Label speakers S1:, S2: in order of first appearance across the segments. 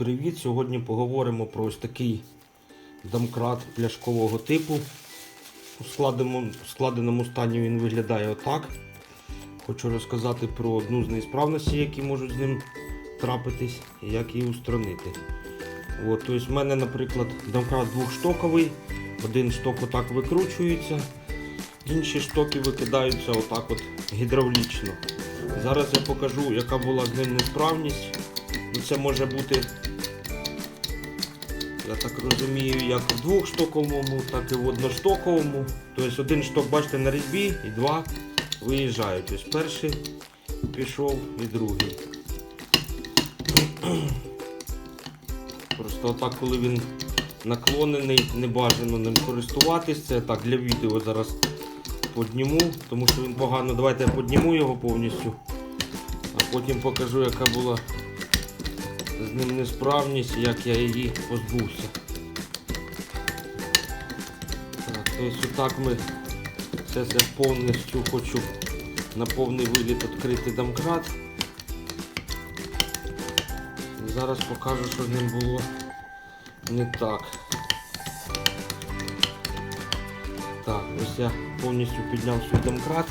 S1: Привіт! Сьогодні поговоримо про ось такий домкрат пляшкового типу. У складеному, складеному стані він виглядає отак. Хочу розказати про одну з неісправностей, які можуть з ним трапитись, і як її устранити. От, тобто в мене, наприклад, домкрат двохштоковий, один шток отак викручується, інші штоки викидаються отак от гідравлічно. Зараз я покажу, яка була з ним несправність. Це може бути, я так розумію, як в двохштоковому, так і в одноштоковому. Тобто один шток, бачите, на різьбі і два виїжджають. Тобто перший пішов і другий. Просто отак, коли він наклонений, не бажано ним користуватись. Це так для відео зараз подніму, тому що він погано. Давайте я подніму його повністю, а потім покажу, яка була з ним несправність, як я її позбувся. Так, тобто отак ми це повністю хочу на повний виліт відкрити домкрат. Зараз покажу, що з ним було не так. Так, ось я повністю підняв свій домкрат.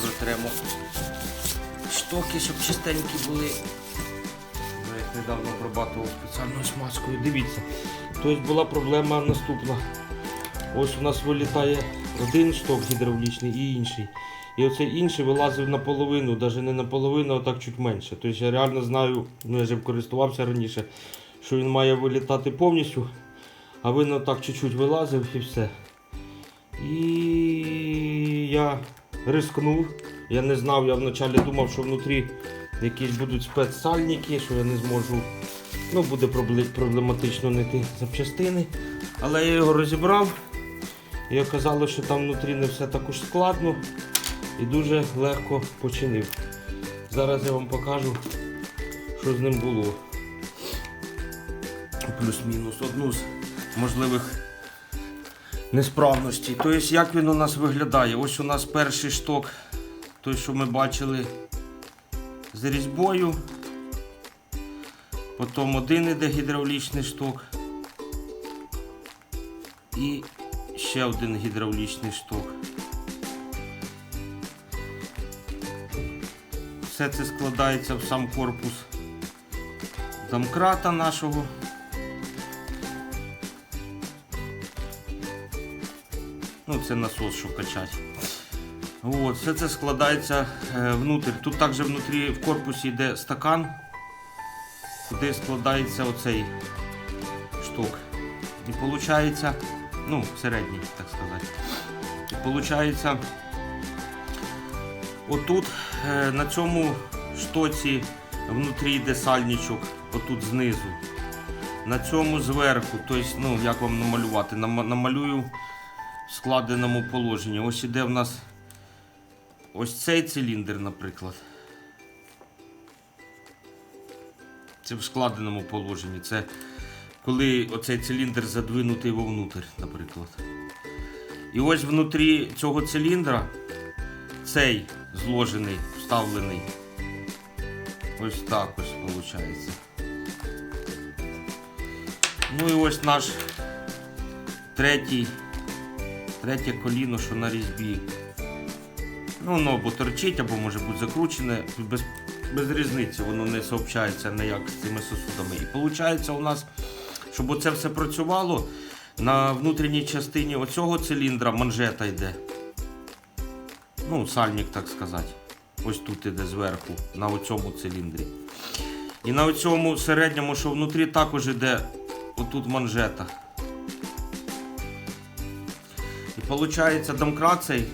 S1: Протремо штоки, щоб чистенькі були. Недавно обрабатував спеціальною смазкою. Дивіться. Тобто була проблема наступна. Ось у нас вилітає один шток гідравлічний і інший. І оцей інший вилазив наполовину, навіть не наполовину, а так чуть менше. Тобто я реально знаю, ну я їм користувався раніше, що він має вилітати повністю, а він отак чуть-чуть вилазив і все. І я рискнув. Я не знав, я вначалі думав, що внутрі якісь будуть спецсальники, що я не зможу. Ну, буде проблематично знайти запчастини. Але я його розібрав. І оказалось, що там внутрі не все так уж складно і дуже легко починив. Зараз я вам покажу, що з ним було. Плюс-мінус одну з можливих несправностей. Тобто, як він у нас виглядає? Ось у нас перший шток, той, що ми бачили з різьбою. Потім один іде гідравлічний шток. І ще один гідравлічний шток. Все це складається в сам корпус домкрата нашого. Ну, це насос, що качать. От, все це складається е, внутрі. Тут також внутрі в корпусі йде стакан, куди складається оцей шток. І виходить, ну, середній, так сказати. І виходить, отут е, на цьому штоці внутрі йде сальничок, отут знизу. На цьому зверху, тобто, ну, як вам намалювати? Намалюю в складеному положенні. Ось іде в нас ось цей циліндр, наприклад. Це в складеному положенні. Це коли оцей циліндр задвинутий вовнутрь, наприклад. І ось внутрі цього циліндра цей зложений, вставлений. Ось так ось виходить. Ну і ось наш третій, третє коліно, що на різьбі. Ну, воно або торчить, або може бути закручене. Без, без різниці, воно не сообщається ніяк з цими сосудами. І виходить у нас, щоб оце все працювало, на внутрішній частині оцього циліндра манжета йде. Ну, сальник, так сказати. Ось тут іде зверху, на оцьому циліндрі. І на оцьому середньому, що внутрі, також іде отут манжета. І виходить, домкрат цей.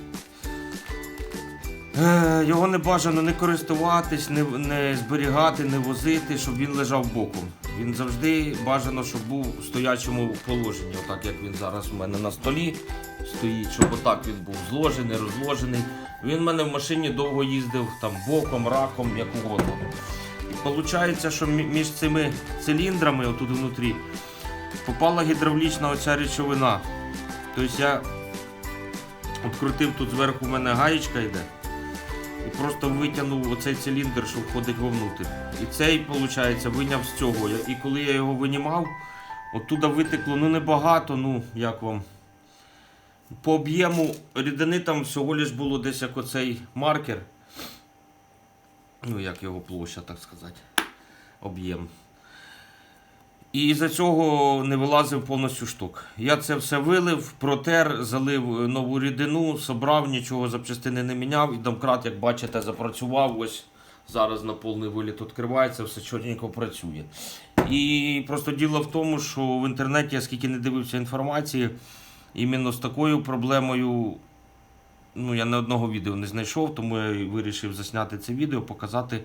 S1: Е, Його не бажано не користуватись, не, не зберігати, не возити, щоб він лежав боком. Він завжди бажано, щоб був у стоячому положенні, отак як він зараз у мене на столі стоїть, щоб отак він був зложений, розложений. Він в мене в машині довго їздив там боком, раком, як угодно. І виходить, що між цими циліндрами, отут внутрі, попала гідравлічна оця речовина. Тобто я відкрутив тут зверху у мене гаєчка йде. І просто витягнув оцей циліндр, що входить вовнутрь. І цей, виходить, виняв з цього. І коли я його винімав, оттуда витекло ну небагато, ну як вам. По об'єму рідини там всього лиш було десь як оцей маркер. Ну, як його площа, так сказати. Об'єм. І за цього не вилазив повністю штук. Я це все вилив, протер, залив нову рідину, собрав, нічого запчастини не міняв. І домкрат, як бачите, запрацював. Ось зараз на повний виліт відкривається, все чотенько працює. І просто діло в тому, що в інтернеті, я скільки не дивився інформації, іменно з такою проблемою. Ну, я не одного відео не знайшов, тому я вирішив засняти це відео, показати,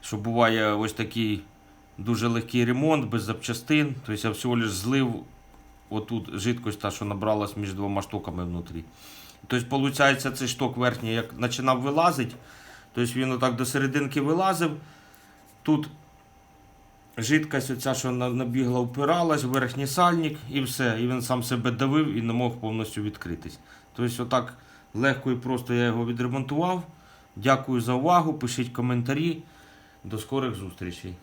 S1: що буває ось такий дуже легкий ремонт без запчастин. Тобто я всього лиш злив отут жидкость, та, що набралась між двома штуками внутрі. Тобто, виходить, цей шток верхній, як починав вилазити, тобто він отак до серединки вилазив. Тут жидкость, оця, що набігла, впиралась, верхній сальник і все. І він сам себе давив і не мог повністю відкритись. Тобто, отак легко і просто я його відремонтував. Дякую за увагу. Пишіть коментарі. До скорих зустрічей.